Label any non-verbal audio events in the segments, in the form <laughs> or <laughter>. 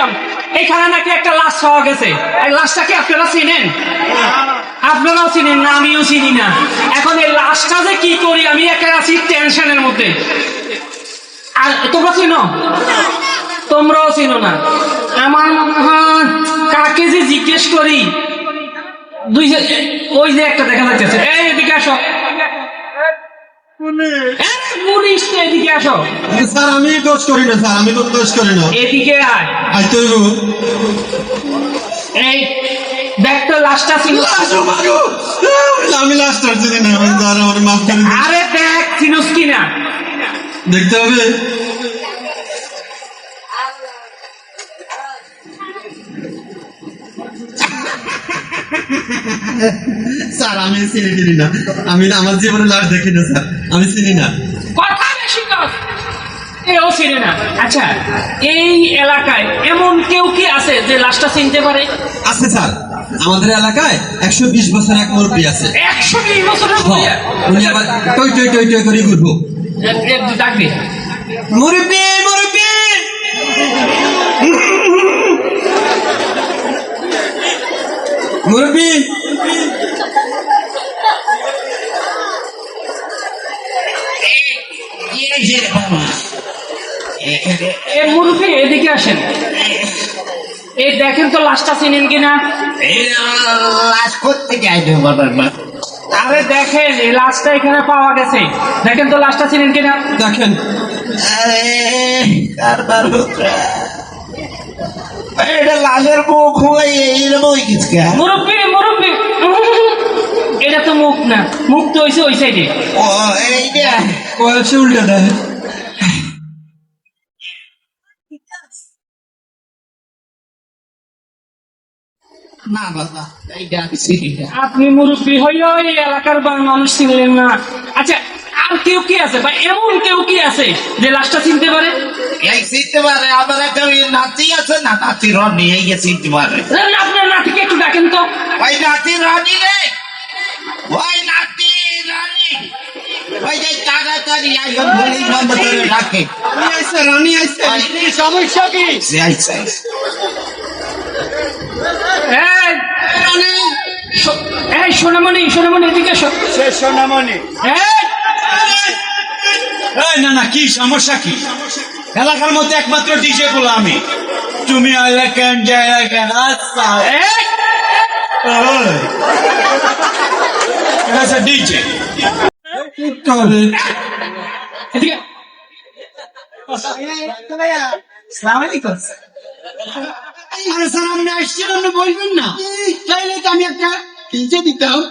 শুনছিলাম এখানে নাকি একটা লাশ পাওয়া গেছে। এই লাশটাকে আপনারা চিনেন? আপনারাও চিনেন না, আমিও চিনি না। এখন এই লাশটা যে কি করি, আমি একা আছি টেনশনের মধ্যে। আর তোমরা চিনো? তোমরাও চিনো না। আমার কাকে যে জিজ্ঞেস করি, দুই ওই যে একটা দেখা যাচ্ছে। এই এদিকে আসো। পুলিশ এদিকে আসো। স্যার আমি দোষ করি না স্যার আমি তো দোষ করি না। এদিকে আয়। আজ এই ছিল। আমি লাস্ট আর যদি না আমি স্যার আমার মাফ করে আরে দেখ চিনুস কিনা? দেখতে হবে। স্যার আমি চিনি চিনি না। আমি না আমার জীবনে লাশ দেখি না স্যার। আমি চিনি না। কথা বেশি এও চিনে না। আচ্ছা এই এলাকায় এমন কেউ কি আছে যে লাশটা চিনতে পারে? আছে স্যার। আমাদের এলাকায় একশো বিশ বছর এক মুরব্বী আছে। একশো বিশ বছরের হ্যাঁ, উনি আবার টই টই টই টই করে ঘুরবো। ডাকবি। মুরব্বী! মুরব্বী! এ মুরুফি এদিকে আসেন। এই দেখেন তো লাশটা চিনেন কিনা? লাশ আরে দেখেন এই লাশটা এখানে পাওয়া গেছে। দেখেন তো লাশটা চিনেন কিনা? দেখেন। আরে কারবার হচ্ছে এটা লাশের মুখ হয়ে এরকম হয়ে গেছে মুরব্বি মুরব্বি। এটা তো মুখ না মুখ তো হইছে ওই সাইডে ও এইটা উল্টে দেয় না বাবা। আপনি মুরব্বী হইয়া এই এলাকার বা- মানুষ চিনলেন না। আচ্ছা আর কেউ কি আছে? বা এমন কেউ কি আছে যে লাশটা চিনতে পারে? এই চিনতে পারে আমার একটা নাতি আছে না নাতি রনি এই যে পারে আপনার নাতিকে একটু ডাকেন তো। ওই নাতি রনি রে ওই নাতি রনি। ওই যে তাড়াতাড়ি আইন বলি বন্ধ করে রাখে। রানী আইসে সমস্যা কি? আইসা এই, সোনামণি সোনামণি এদিকে সে সোনামণি। হ্যাঁ এই না না কি সমস্যা কি? এলাকার মধ্যে একমাত্র ডিজে গুলো আমি। তুমি এলাকান জায়গান আচ্ছা। আচ্ছা ডিজে বলবেন না। তাইলে তো আমি একটা কিনতে দিতাম।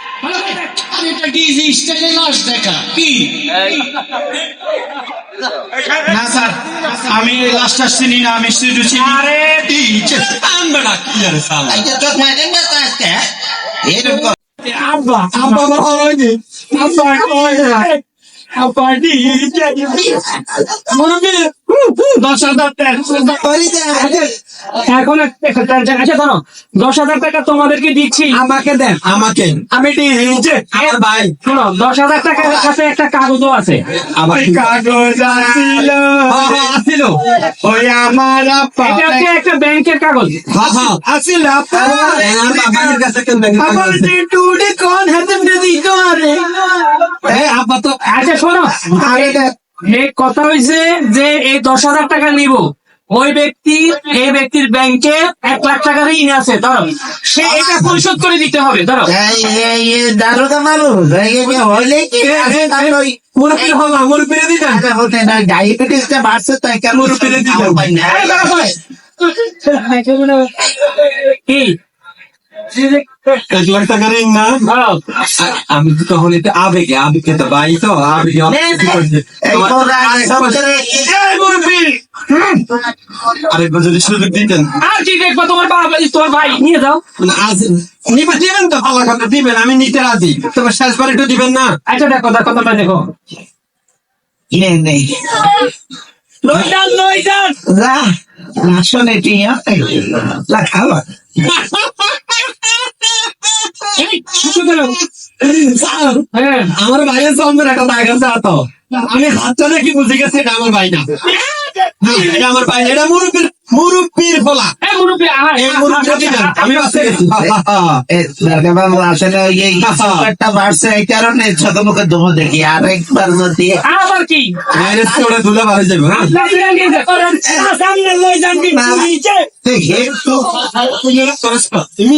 আরে এটা ডিজি স্টাইলে লাশ দেখা কি না স্যার আমি লাশটা চিনি না আমি শুধু চিনি আরে কি সালা না এরকম আব্বা আব্বা কই দশ হাজার এখন আচ্ছা ধরো দশ হাজার টাকা তোমাদেরকে দিচ্ছি। আমাকে দেন আমাকে। আমি ভাই। শোনো দশ হাজার টাকার কাছে একটা কাগজও আছে। আমার কাগজ আসিল হ্যাঁ, হ্যাঁ, আসিল ওই আমার এটা হচ্ছে একটা ব্যাংকের কাগজ। হ্যাঁ আসিল আমার বাবার কাছে কেন ব্যাংকে টাকা টুডে কোন হাতে দিত আরে। আচ্ছা শোনো। কথা হয়েছে যে এই দশ হাজার টাকা নিব। ওই ব্যক্তি এই ব্যক্তির ব্যাংকে এক লাখ টাকা ঋণ আছে ধরো। সে এটা পরিশোধ করে দিতে হবে ধরো। দারোগা মানুষ হইলে ডায়াবেটিসটা বাড়ছে তাই কেন না? আ- আমি তো তখন এটা আবেগে আবেগে তো আবেগে তোমার- আরেকবার যদি সুযোগ দিতেন। আর কি দেখব তোমার বাবা তোমার ভাই? নিয়ে যাও। মানে আজ নিবে দিবেন তো ভালো কথা দিবেন আমি নিতে রাজি। তবে শেষ বার একটু দিবেন না। আচ্ছা দেখো দেখো তোমরা দেখো। নেই নেই টিয়া লা খাওয়া এই শুধু গেল স্যার হ্যাঁ আমার ভাইয়ের সামনে একটা দাগ আছে তো আমি হাতটা দেখি বুঝে গেছি? এটা আমার ভাই না। এটা আমার ভাই এটা মুরব্বীর মুরব্বীর ফলা। আমি গেছি। আসলে এই একটা বাড়ছে এই কারণে ছোট মুখে দমো দেখি আর একবার যদি আবার কি? ওটা যাবে সামনে তুমি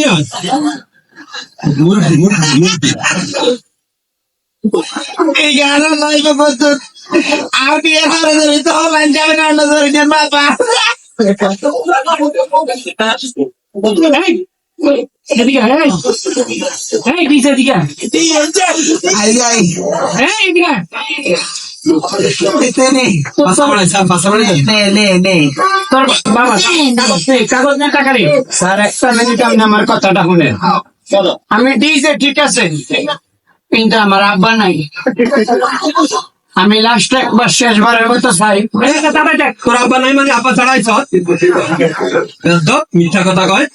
মুরব্বী মুরব্বী মুরব্বী। গান লাইভ বন্ধু আমি এবার ধরে তো অনলাইন যাবে না অন্য ধরে নেন বাবা মানে মানে আমি দিয়েছি ঠিক আছে কিন্তু আমার আব্বা নাই। আমি লাস্ট একবার শেষবারের মতো চাই। তোর আব্বা নাই মানে আব্বা ছাড়াইছ মিঠা কথা কয়।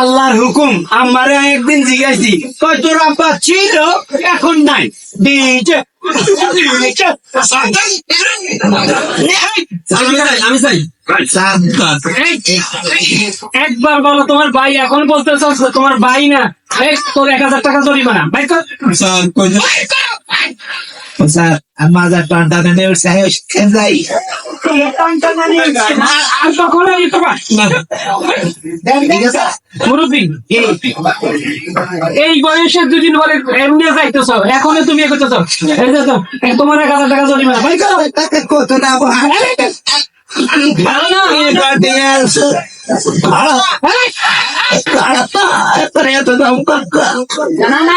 আল্লাহর হুকুম আমারে একদিন জিজ্ঞাসি কয় তোর আব্বা ছিল? এখন নাই। আমি চাই আমি চাই। একবার বলো তোমার ভাই এখন বলতেছ তোমার ভাই না? এই তোর এক হাজার টাকা জরিমানা। ভাই কর। স্যার যাই। আর এই বয়সে দুদিন পরে এমনি যাইতেছ। এখনও তুমি করতেছ। তোমার এক হাজার টাকা জরিমানা। ভাই কত না ভালো না এবার দিয়ে আসো ভাড়া এই, ভাড়া তো এত এত দাম কত না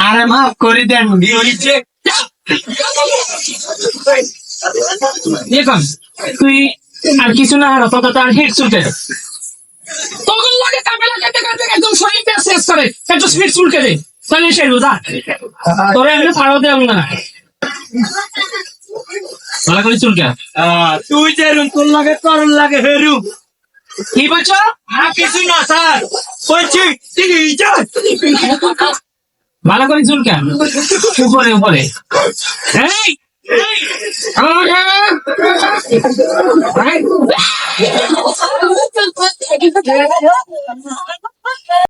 আরে মাফ করে দেন দেখুন তুই আর কিছু না হারো তত তার হিট চুলকে তখন লাগে কামেলা কেটে কেটে একদম শরীরটা শেষ করে। একটু স্পিড চুলকে দে। তাহলে সে রোজা তোরা এমনি ফাড়ো দেব না। ভালো করে চুলকে। তুই যে রুম তোর লাগে তোর লাগে হেরু কি বলছো? আর কিছু না স্যার। বলছি ভালো করে চুল কেন? উপরে উপরে। এই। <laughs>